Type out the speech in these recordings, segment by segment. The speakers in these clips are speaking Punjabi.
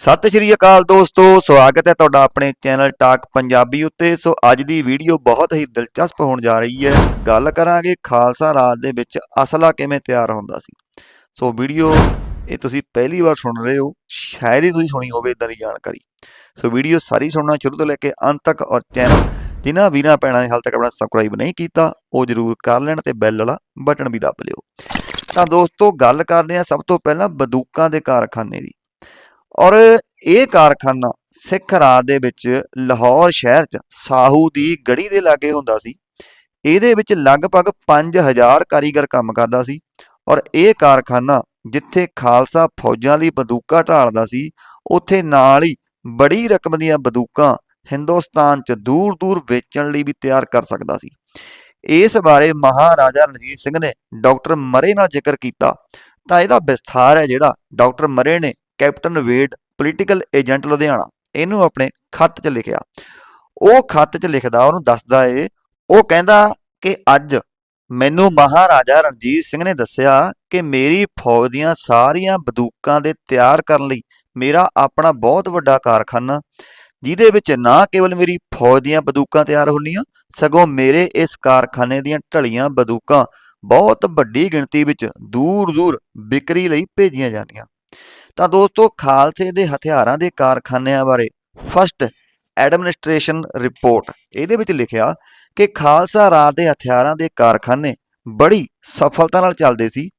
ਸਤਿ ਸ਼੍ਰੀ ਅਕਾਲ ਦੋਸਤੋ, ਸਵਾਗਤ ਹੈ ਤੁਹਾਡਾ ਆਪਣੇ ਚੈਨਲ ਟਾਕ ਪੰਜਾਬੀ ਉੱਤੇ। ਸੋ ਅੱਜ ਦੀ ਵੀਡੀਓ ਬਹੁਤ ਹੀ ਦਿਲਚਸਪ ਹੋਣ ਜਾ ਰਹੀ ਹੈ। ਗੱਲ ਕਰਾਂਗੇ ਖਾਲਸਾ ਰਾਜ ਦੇ ਵਿੱਚ ਅਸਲਾ ਕਿਵੇਂ ਤਿਆਰ ਹੁੰਦਾ ਸੀ। ਸੋ ਵੀਡੀਓ ਇਹ ਤੁਸੀਂ ਪਹਿਲੀ ਵਾਰ ਸੁਣ ਰਹੇ ਹੋ, ਸ਼ਾਇਦ ਹੀ ਤੁਸੀਂ ਸੁਣੀ ਹੋਵੇ ਇਦਾਂ ਦੀ ਜਾਣਕਾਰੀ। ਸੋ ਵੀਡੀਓ ਸਾਰੀ ਸੁਣਨਾ ਸ਼ੁਰੂ ਤੋਂ ਲੈ ਕੇ ਅੰਤ ਤੱਕ ਔਰ ਚੈਨਲ ਜਿਨ੍ਹਾਂ ਵੀਰਾਂ ਭੈਣਾਂ ਨੇ ਹਾਲ ਤੱਕ ਆਪਣਾ ਸਬਸਕ੍ਰਾਈਬ ਨਹੀਂ ਕੀਤਾ, ਉਹ ਜਰੂਰ ਕਰ ਲੈਣ ਤੇ ਬੈਲ ਵਾਲਾ ਬਟਨ ਵੀ ਦੱਬ ਲਿਓ। ਤਾਂ ਦੋਸਤੋ, ਗੱਲ ਕਰਦੇ ਹਾਂ ਸਭ ਤੋਂ ਪਹਿਲਾਂ ਬੰਦੂਕਾਂ ਦੇ ਕਾਰਖਾਨੇ ਦੀ। ਔਰ ਇਹ ਕਾਰਖਾਨਾ ਸਿੱਖ ਰਾਜ ਦੇ ਵਿੱਚ ਲਾਹੌਰ ਸ਼ਹਿਰ 'ਚ ਸਾਹੂ ਦੀ ਗੜੀ ਦੇ ਲਾਗੇ ਹੁੰਦਾ ਸੀ। ਇਹਦੇ ਵਿੱਚ ਲਗਭਗ 5000 ਕਾਰੀਗਰ ਕੰਮ ਕਰਦਾ ਸੀ ਔਰ ਇਹ ਕਾਰਖਾਨਾ ਜਿੱਥੇ ਖਾਲਸਾ ਫੌਜਾਂ ਲਈ ਬੰਦੂਕਾਂ ਢਾਲਦਾ ਸੀ, ਉੱਥੇ ਨਾਲ ਹੀ ਬੜੀ ਰਕਮ ਦੀਆਂ ਬੰਦੂਕਾਂ ਹਿੰਦੁਸਤਾਨ 'ਚ ਦੂਰ-ਦੂਰ ਵੇਚਣ ਲਈ ਵੀ ਤਿਆਰ ਕਰ ਸਕਦਾ ਸੀ। ਇਸ ਬਾਰੇ ਮਹਾਰਾਜਾ ਰਣਜੀਤ ਸਿੰਘ ਨੇ ਡਾਕਟਰ ਮਰੇ ਨਾਲ ਜ਼ਿਕਰ ਕੀਤਾ ਤਾਂ ਇਹਦਾ ਵਿਸਥਾਰ ਹੈ ਜਿਹੜਾ ਡਾਕਟਰ ਮਰੇ ਨੇ captain Wade political agent Ludhiana, ਇਹਨੂੰ ਆਪਣੇ ਖੱਤ 'ਚ ਲਿਖਿਆ। ਉਹ ਖੱਤ 'ਚ ਲਿਖਦਾ, ਉਹਨੂੰ ਦੱਸਦਾ ਏ, ਉਹ ਕਹਿੰਦਾ ਕਿ ਅੱਜ ਮੈਨੂੰ ਮਹਾਰਾਜਾ ਰਣਜੀਤ ਸਿੰਘ ਨੇ ਦੱਸਿਆ ਕਿ ਮੇਰੀ ਫੌਜ ਦੀਆਂ ਸਾਰੀਆਂ ਬੰਦੂਕਾਂ ਦੇ ਤਿਆਰ ਕਰਨ ਲਈ ਮੇਰਾ ਆਪਣਾ ਬਹੁਤ ਵੱਡਾ ਕਾਰਖਾਨਾ, ਜਿਹਦੇ ਵਿੱਚ ਨਾ ਕੇਵਲ ਮੇਰੀ ਫੌਜ ਦੀਆਂ ਬੰਦੂਕਾਂ ਤਿਆਰ ਹੁੰਦੀਆਂ, ਸਗੋਂ ਮੇਰੇ ਇਸ ਕਾਰਖਾਨੇ ਦੀਆਂ ਢਲੀਆਂ ਬੰਦੂਕਾਂ ਬਹੁਤ ਵੱਡੀ ਗਿਣਤੀ ਵਿੱਚ ਦੂਰ-ਦੂਰ ਵਿਕਰੀ ਲਈ ਭੇਜੀਆਂ ਜਾਂਦੀਆਂ। ਤਾਂ ਦੋਸਤੋ ਖਾਲਸੇ ਦੇ ਹਥਿਆਰਾਂ ਦੇ ਕਾਰਖਾਨਿਆਂ ਬਾਰੇ ਫਸਟ ਐਡਮਿਨਿਸਟ੍ਰੇਸ਼ਨ ਰਿਪੋਰਟ ਇਹਦੇ ਵਿੱਚ ਲਿਖਿਆ ਕਿ ਖਾਲਸਾ ਰਾਜ ਦੇ ਹਥਿਆਰਾਂ ਦੇ ਕਾਰਖਾਨੇ ਬੜੀ ਸਫਲਤਾ ਨਾਲ ਚੱਲਦੇ ਸੀ।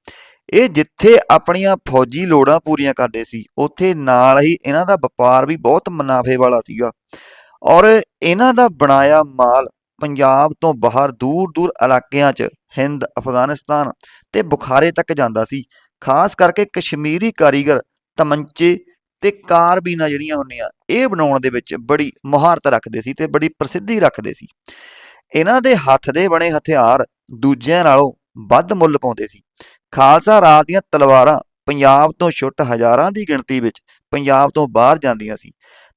ਇਹ ਜਿੱਥੇ ਆਪਣੀਆਂ ਫੌਜੀ ਲੋੜਾਂ ਪੂਰੀਆਂ ਕਰਦੇ ਸੀ, ਉੱਥੇ ਨਾਲ ਹੀ ਇਹਨਾਂ ਦਾ ਵਪਾਰ ਵੀ ਬਹੁਤ ਮੁਨਾਫੇ ਵਾਲਾ ਸੀਗਾ। ਔਰ ਇਹਨਾਂ ਦਾ ਬਣਾਇਆ ਮਾਲ ਪੰਜਾਬ ਤੋਂ ਬਾਹਰ ਦੂਰ-ਦੂਰ ਇਲਾਕਿਆਂ 'ਚ ਹਿੰਦ, ਅਫਗਾਨਿਸਤਾਨ ਤੇ ਬੁਖਾਰੇ ਤੱਕ ਜਾਂਦਾ ਸੀ। ਖਾਸ ਕਰਕੇ ਕਸ਼ਮੀਰੀ ਕਾਰੀਗਰ ਤਮੰਚੇ ਤੇ ਕਾਰਬੀਨਾਂ ਜਿਹੜੀਆਂ ਹੁੰਦੀਆਂ, ਇਹ ਬਣਾਉਣ ਦੇ ਵਿੱਚ ਬੜੀ ਮੁਹਾਰਤ ਰੱਖਦੇ ਸੀ ਤੇ ਬੜੀ ਪ੍ਰਸਿੱਧੀ ਰੱਖਦੇ ਸੀ। ਇਹਨਾਂ ਦੇ ਹੱਥ ਦੇ ਬਣੇ ਹਥਿਆਰ ਦੂਜਿਆਂ ਨਾਲੋਂ ਵੱਧ ਮੁੱਲ ਪਾਉਂਦੇ ਸੀ। ਖਾਲਸਾ ਰਾਜ ਦੀਆਂ ਤਲਵਾਰਾਂ ਪੰਜਾਬ ਤੋਂ ਛੁੱਟ ਹਜ਼ਾਰਾਂ ਦੀ ਗਿਣਤੀ ਵਿੱਚ ਪੰਜਾਬ ਤੋਂ ਬਾਹਰ ਜਾਂਦੀਆਂ ਸੀ।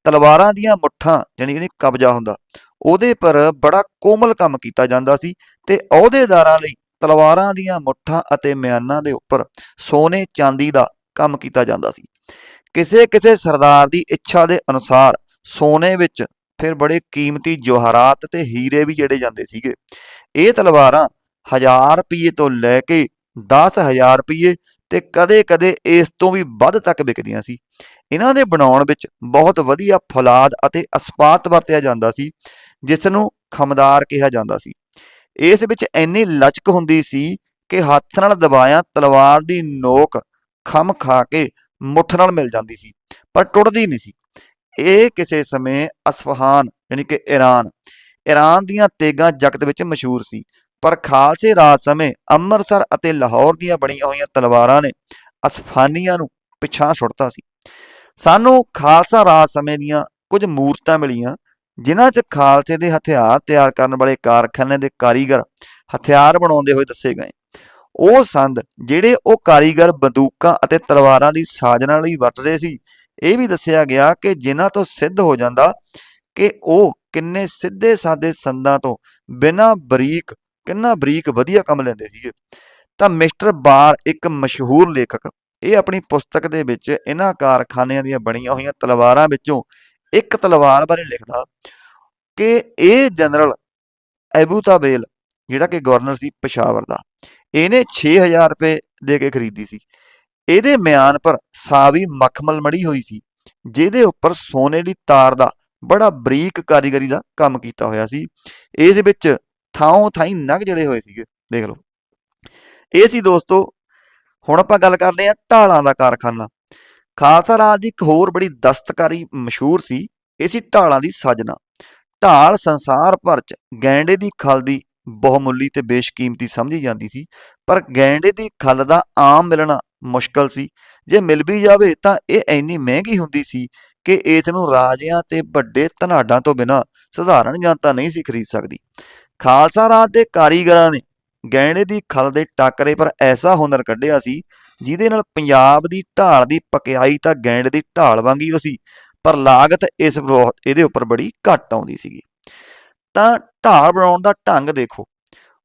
ਤਲਵਾਰਾਂ ਦੀਆਂ ਮੁੱਠਾਂ ਜਾਣੀ ਜਿਹੜੀ ਕਬਜ਼ਾ ਹੁੰਦਾ, ਉਹਦੇ ਪਰ ਬੜਾ ਕੋਮਲ ਕੰਮ ਕੀਤਾ ਜਾਂਦਾ ਸੀ ਤੇ ਅਹੁਦੇਦਾਰਾਂ ਲਈ ਤਲਵਾਰਾਂ ਦੀਆਂ ਮੁੱਠਾਂ ਅਤੇ ਮਿਆਨਾਂ ਦੇ ਉੱਪਰ ਸੋਨੇ ਚਾਂਦੀ ਦਾ ਕੰਮ ਕੀਤਾ ਜਾਂਦਾ ਸੀ। ਕਿਸੇ ਕਿਸੇ ਸਰਦਾਰ ਦੀ ਇੱਛਾ ਦੇ ਅਨੁਸਾਰ ਸੋਨੇ ਵਿੱਚ ਫਿਰ ਬੜੇ ਕੀਮਤੀ ਜਵਾਹਰਾਤ ਤੇ ਹੀਰੇ ਵੀ ਜਿਹੜੇ ਜਾਂਦੇ ਸੀਗੇ। ਇਹ ਤਲਵਾਰਾਂ 1000 ਰੁਪਏ ਤੋਂ ਲੈ ਕੇ 10000 ਰੁਪਏ ਤੇ ਕਦੇ-ਕਦੇ ਇਸ ਤੋਂ ਵੀ ਵੱਧ ਤੱਕ ਵਿਕਦੀਆਂ ਸੀ। ਇਹਨਾਂ ਦੇ ਬਣਾਉਣ ਵਿੱਚ ਬਹੁਤ ਵਧੀਆ ਫੌਲਾਦ ਅਤੇ ਅਸਪਾਤ ਵਰਤਿਆ ਜਾਂਦਾ ਸੀ ਜਿਸ ਨੂੰ ਖਮਦਾਰ ਕਿਹਾ ਜਾਂਦਾ ਸੀ। ਇਸ ਵਿੱਚ ਇੰਨੀ ਲਚਕ ਹੁੰਦੀ ਸੀ ਕਿ ਹੱਥ ਨਾਲ ਦਬਾਇਆ ਤਲਵਾਰ ਦੀ ਨੋਕ ਖਮ ਖਾ ਕੇ ਮੁੱਠ ਨਾਲ ਮਿਲ ਜਾਂਦੀ ਸੀ, ਪਰ ਟੁੱਟਦੀ ਨਹੀਂ ਸੀ। ਇਹ ਕਿਸੇ ਸਮੇਂ ਅਸਫਹਾਨ ਯਾਨੀ ਕਿ ਈਰਾਨ ਈਰਾਨ ਦੀਆਂ ਤੇਗਾਂ ਜਗਤ ਵਿੱਚ ਮਸ਼ਹੂਰ ਸੀ, ਪਰ ਖਾਲਸੇ ਰਾਜ ਸਮੇਂ ਅੰਮ੍ਰਿਤਸਰ ਅਤੇ ਲਾਹੌਰ ਦੀਆਂ ਬਣੀਆਂ ਹੋਈਆਂ ਤਲਵਾਰਾਂ ਨੇ ਅਸਫਾਨੀਆਂ ਨੂੰ ਪਿਛਾਂ ਛੁੱਟਤਾ ਸੀ। ਸਾਨੂੰ ਖਾਲਸਾ ਰਾਜ ਸਮੇਂ ਦੀਆਂ ਕੁਝ ਮੂਰਤਾਂ ਮਿਲੀਆਂ, ਜਿਨ੍ਹਾਂ 'ਚ ਖਾਲਸੇ ਦੇ ਹਥਿਆਰ ਤਿਆਰ ਕਰਨ ਵਾਲੇ ਕਾਰਖਾਨੇ ਦੇ ਕਾਰੀਗਰ ਹਥਿਆਰ ਬਣਾਉਂਦੇ ਹੋਏ ਦੱਸੇ ਗਏ। ਉਹ ਸੰਦ ਜਿਹੜੇ ਉਹ ਕਾਰੀਗਰ ਬੰਦੂਕਾਂ ਅਤੇ ਤਲਵਾਰਾਂ ਦੀ ਸਾਜਨਾ ਲਈ ਵਰਤਦੇ ਸੀ, ਇਹ ਵੀ ਦੱਸਿਆ ਗਿਆ ਕਿ ਜਿਨ੍ਹਾਂ ਤੋਂ ਸਿੱਧ ਹੋ ਜਾਂਦਾ ਕਿ ਉਹ ਕਿੰਨੇ ਸਿੱਧੇ ਸਾਦੇ ਸੰਦਾਂ ਤੋਂ ਬਿਨਾਂ ਬਰੀਕ, ਕਿੰਨਾ ਬਰੀਕ ਵਧੀਆ ਕੰਮ ਲੈਂਦੇ ਸੀਗੇ। ਤਾਂ ਮਿਸਟਰ ਬਾਰ ਇੱਕ ਮਸ਼ਹੂਰ ਲੇਖਕ, ਇਹ ਆਪਣੀ ਪੁਸਤਕ ਦੇ ਵਿੱਚ ਇਹਨਾਂ ਕਾਰਖਾਨਿਆਂ ਦੀਆਂ ਬਣੀਆਂ ਹੋਈਆਂ ਤਲਵਾਰਾਂ ਵਿੱਚੋਂ ਇੱਕ ਤਲਵਾਰ ਬਾਰੇ ਲਿਖਦਾ ਕਿ ਇਹ ਜਨਰਲ ਐਬੂ ਤਾਬੇਲ ਜਿਹੜਾ ਕਿ ਗਵਰਨਰ ਸੀ ਪਸ਼ਾਵਰ ਦਾ ਇਹਨੇ 6000 ਰੁਪਏ ਦੇ ਕੇ ਖਰੀਦੀ ਸੀ। ਇਹਦੇ ਮਿਆਨ ਪਰ ਸਾਵੀ ਮਖਮਲ ਮੜੀ ਹੋਈ ਸੀ, ਜਿਹਦੇ ਉੱਪਰ ਸੋਨੇ ਦੀ ਤਾਰ ਦਾ ਬੜਾ ਬਰੀਕ ਕਾਰੀਗਰੀ ਦਾ ਕੰਮ ਕੀਤਾ ਹੋਇਆ ਸੀ। ਇਸ ਵਿੱਚ ਥਾਂ ਥਾਈ ਨਗ ਜੜੇ ਹੋਏ ਸੀਗੇ, ਦੇਖ ਲਓ। ਇਹ ਸੀ ਦੋਸਤੋ, ਹੁਣ ਆਪਾਂ ਗੱਲ ਕਰਦੇ ਹਾਂ ਢਾਲਾਂ ਦਾ ਕਾਰਖਾਨਾ। ਖਾਲਸਾ ਰਾਜ ਦੀ ਇੱਕ ਹੋਰ ਬੜੀ ਦਸਤਕਾਰੀ ਮਸ਼ਹੂਰ ਸੀ, ਇਹ ਸੀ ਢਾਲਾਂ ਦੀ ਸਾਜਨਾ। ਢਾਲ ਸੰਸਾਰ ਭਰ ਚ ਗੈਂਡੇ ਦੀ ਖਲ ਦੀ ਬਹੁਮੁੱਲੀ ਤੇ ਬੇਸ਼ਕੀਮਤੀ ਸਮਝੀ ਜਾਂਦੀ ਸੀ, ਪਰ ਗੈਂਡੇ ਦੀ ਖੱਲ ਦਾ ਆਮ ਮਿਲਣਾ ਮੁਸ਼ਕਲ ਸੀ। ਜੇ ਮਿਲ ਵੀ ਜਾਵੇ ਤਾਂ ਇਹ ਇੰਨੀ ਮਹਿੰਗੀ ਹੁੰਦੀ ਸੀ ਕਿ ਇਸ ਨੂੰ ਰਾਜਿਆਂ ਤੇ ਵੱਡੇ ਧਨਾਡਾਂ ਤੋਂ ਬਿਨਾਂ ਸਧਾਰਨ ਜਨਤਾ ਨਹੀਂ ਸੀ ਖਰੀਦ ਸਕਦੀ। ਖਾਲਸਾ ਰਾਜ ਦੇ ਕਾਰੀਗਰਾਂ ਨੇ ਗਹਿਣੇ ਦੀ ਖਲ ਦੇ ਟਾਕਰੇ ਪਰ ਐਸਾ ਹੁਨਰ ਕੱਢਿਆ ਸੀ, ਜਿਹਦੇ ਨਾਲ ਪੰਜਾਬ ਦੀ ਢਾਲ ਦੀ ਪਕਿਆਈ ਤਾਂ ਗੈਂਡੇ ਦੀ ਢਾਲ ਵਾਂਗੀ ਉਹ ਸੀ, ਪਰ ਲਾਗਤ ਇਸ ਬਹੁਤ ਇਹਦੇ ਉੱਪਰ ਬੜੀ ਘੱਟ ਆਉਂਦੀ ਸੀਗੀ। ਤਾਂ ਢਾਲ ਬਣਾਉਣ ਦਾ ਢੰਗ ਦੇਖੋ।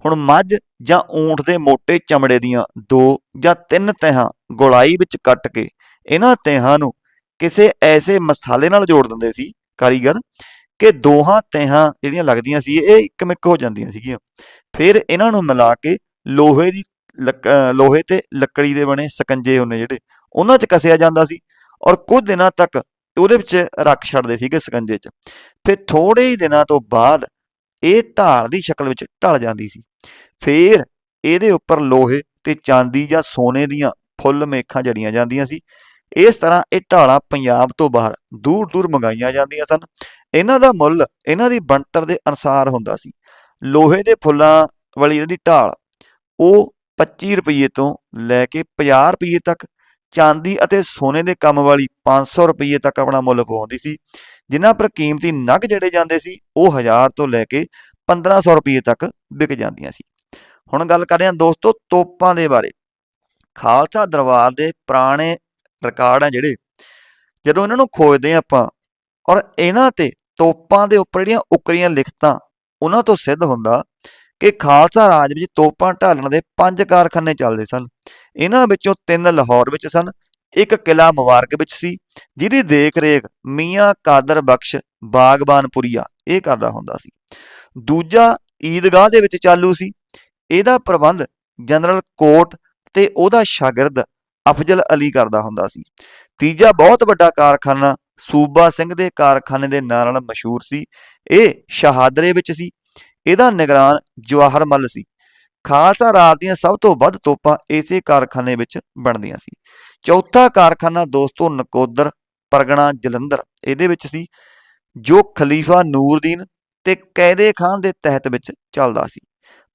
ਹੁਣ ਮੱਝ ਜਾਂ ਊਂਠ ਦੇ ਮੋٹے ਚਮੜੇ ਦੀਆਂ ਦੋ ਜਾਂ ਤਿੰਨ ਤਹਾਂ ਗੋਲਾਈ ਵਿੱਚ ਕੱਟ ਕੇ ਇਹਨਾਂ ਤਹਾਂ ਨੂੰ ਕਿਸੇ ਐਸੇ ਮਸਾਲੇ ਨਾਲ ਜੋੜ ਦਿੰਦੇ ਸੀ, ਕਾਰੀਗਰ, ਕਿ ਦੋਹਾਂ ਤਹਾਂ ਜਿਹੜੀਆਂ ਲੱਗਦੀਆਂ ਸੀ ਇਹ ਇੱਕਮਿਕ ਹੋ ਜਾਂਦੀਆਂ ਸੀਗੀਆਂ। ਫਿਰ ਇਹਨਾਂ ਨੂੰ ਮਿਲਾ ਕੇ ਲੋਹੇ ਦੀ ਲੱਕ- ਲੋਹੇ ਤੇ ਲੱਕੜੀ ਦੇ ਬਣੇ ਸਕੰਜੇ ਹੁੰਦੇ ਜਿਹੜੇ, ਉਹਨਾਂ 'ਚ ਕਸਿਆ ਜਾਂਦਾ ਸੀ ਔਰ ਕੁਝ ਦਿਨਾਂ ਤੱਕ ਉਹਦੇ ਵਿੱਚ ਰੱਖ ਛੱਡਦੇ ਸੀਗੇ ਸਕੰਜੇ 'ਚ। ਫਿਰ ਥੋੜੇ ਹੀ ਦਿਨਾਂ ਤੋਂ ਬਾਅਦ ਇਹ ਢਾਲ ਦੀ ਸ਼ਕਲ ਵਿੱਚ ਢਲ ਜਾਂਦੀ ਸੀ। ਫਿਰ ਇਹਦੇ ਉੱਪਰ ਲੋਹੇ ਤੇ ਚਾਂਦੀ ਜਾਂ ਸੋਨੇ ਦੀਆਂ ਫੁੱਲ ਮੇਖਾਂ ਜੜੀਆਂ ਜਾਂਦੀਆਂ ਸੀ। ਇਸ ਤਰ੍ਹਾਂ ਇਹ ਢਾਲਾਂ ਪੰਜਾਬ ਤੋਂ ਬਾਹਰ ਦੂਰ ਦੂਰ ਮੰਗਾਈਆਂ ਜਾਂਦੀਆਂ ਸਨ। ਇਹਨਾਂ ਦਾ ਮੁੱਲ ਇਹਨਾਂ ਦੀ ਬਣਤਰ ਦੇ ਅਨੁਸਾਰ ਹੁੰਦਾ ਸੀ। ਲੋਹੇ ਦੇ ਫੁੱਲਾਂ ਵਾਲੀ ਜਿਹੜੀ ਢਾਲ, ਉਹ 25 ਰੁਪਏ ਤੋਂ ਲੈ ਕੇ 50 ਰੁਪਏ ਤੱਕ ਚਾਂਦੀ ਅਤੇ ਸੋਨੇ ਦੇ ਕੰਮ ਵਾਲੀ 500 ਰੁਪਏ ਤੱਕ ਆਪਣਾ ਮੁੱਲ ਪਾਉਂਦੀ ਸੀ। ਜਿਨ੍ਹਾਂ ਪਰ ਕੀਮਤੀ ਨਗ ਜੜੇ ਜਾਂਦੇ ਸੀ, ਉਹ 1000 ਤੋਂ ਲੈ ਕੇ 1500 ਰੁਪਏ ਤੱਕ ਵਿਕ ਜਾਂਦੀਆਂ ਸੀ। ਹੁਣ ਗੱਲ ਕਰਦੇ ਹਾਂ ਦੋਸਤੋ ਤੋਪਾਂ ਦੇ ਬਾਰੇ। ਖਾਲਸਾ ਦਰਬਾਰ ਦੇ ਪੁਰਾਣੇ ਰਿਕਾਰਡ ਆ ਜਿਹੜੇ। ਜਦੋਂ ਇਹਨਾਂ ਨੂੰ ਖੋਜਦੇ ਹਾਂ ਆਪਾਂ, ਔਰ ਇਹਨਾਂ ਤੇ ਤੋਪਾਂ ਦੇ ਉੱਪਰ ਜਿਹੜੀਆਂ ਉਕਰੀਆਂ ਲਿਖਤਾਂ, ਉਹਨਾਂ ਤੋਂ ਸਿੱਧ ਹੁੰਦਾ ਕਿ ਖਾਲਸਾ ਰਾਜ ਵਿੱਚ ਤੋਪਾਂ ਢਾਲਣ ਦੇ ਪੰਜ ਕਾਰਖਾਨੇ ਚੱਲਦੇ ਸਨ। ਇਹਨਾਂ ਵਿੱਚੋਂ ਤਿੰਨ ਲਾਹੌਰ ਵਿੱਚ ਸਨ, ਇੱਕ ਕਿਲਾ ਮੁਬਾਰਕ ਵਿੱਚ ਸੀ, ਜਿਹਦੀ ਦੇਖ-ਰੇਖ ਮੀਆਂ ਕਾਦਰ ਬਖਸ਼ ਬਾਗਬਾਨਪੁਰੀਆ, ਇਹ ਕਰਦਾ ਹੁੰਦਾ ਸੀ। ਦੂਜਾ ਈਦਗਾਹ ਦੇ ਵਿੱਚ ਚਾਲੂ ਸੀ। ਇਹਦਾ ਪ੍ਰਬੰਧ ਜਨਰਲ ਕੋਟ ਤੇ ਉਹਦਾ ਸ਼ਾਗਿਰਦ ਅਫਜ਼ਲ ਅਲੀ ਕਰਦਾ ਹੁੰਦਾ ਸੀ। ਤੀਜਾ ਬਹੁਤ ਵੱਡਾ ਕਾਰਖਾਨਾ ਸੂਬਾ ਸਿੰਘ ਦੇ ਕਾਰਖਾਨੇ ਦੇ ਨਾਂ ਨਾਲ ਮਸ਼ਹੂਰ ਸੀ। ਇਹ ਸ਼ਹਾਦਰੇ ਵਿੱਚ ਸੀ। ਇਹਦਾ ਨਿਗਰਾਨ ਜਵਾਹਰ ਮੱਲ ਸੀ। ਖਾਲਸਾ ਰਾਜ ਦੀਆਂ ਸਭ ਤੋਂ ਵੱਧ ਤੋਪਾਂ ਇਸੇ ਕਾਰਖਾਨੇ ਵਿੱਚ ਬਣਦੀਆਂ ਸੀ। ਚੌਥਾ ਕਾਰਖਾਨਾ ਦੋਸਤੋ ਨਕੋਦਰ ਪਰਗਣਾ ਜਲੰਧਰ। ਇਹਦੇ ਵਿੱਚ ਸੀ, ਜੋ ਖਲੀਫਾ ਨੂਰਦੀਨ ਤੇ ਕੈਦੇ ਖਾਨ ਦੇ ਤਹਿਤ ਵਿੱਚ ਚੱਲਦਾ ਸੀ।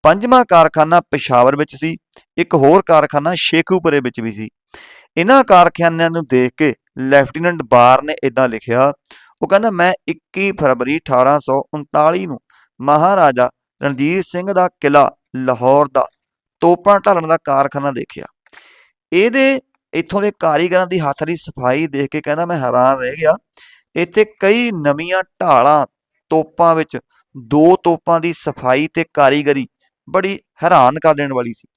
ਪੰਜਵਾਂ ਕਾਰਖਾਨਾ ਪਿਸ਼ਾਵਰ ਵਿੱਚ ਸੀ, ਇੱਕ ਹੋਰ ਕਾਰਖਾਨਾ ਸ਼ੇਖੂਪੁਰੇ ਵਿੱਚ ਵੀ ਸੀ। ਇਹਨਾਂ ਕਾਰਖਾਨਿਆਂ ਨੂੰ ਦੇਖ ਕੇ ਲੈਫਟੀਨੈਂਟ ਬਾਰ ਨੇ ਇਦਾਂ ਲਿਖਿਆ, ਉਹ ਕਹਿੰਦਾ, ਮੈਂ 21 ਫਰਵਰੀ 1839 ਨੂੰ ਮਹਾਰਾਜਾ ਰਣਜੀਤ ਸਿੰਘ ਦਾ ਕਿਲਾ ਲਾਹੌਰ ਦਾ ਤੋਪਾਂ ਢਾਲਣ ਦਾ ਕਾਰਖਾਨਾ ਦੇਖਿਆ। ਇਹਦੇ ਇੱਥੋਂ ਦੇ ਕਾਰੀਗਰਾਂ ਦੀ ਹੱਥ ਦੀ ਸਫ਼ਾਈ ਦੇਖ ਕੇ ਕਹਿੰਦਾ ਮੈਂ ਹੈਰਾਨ ਰਹਿ ਗਿਆ। ਇੱਥੇ ਕਈ ਨਵੀਆਂ ਢਾਲਾਂ, ਤੋਪਾਂ ਵਿੱਚ ਦੋ ਤੋਪਾਂ ਦੀ ਸਫ਼ਾਈ ਤੇ ਕਾਰੀਗਰੀ ਬੜੀ ਹੈਰਾਨ ਕਰ ਦੇਣ ਵਾਲੀ ਸੀ।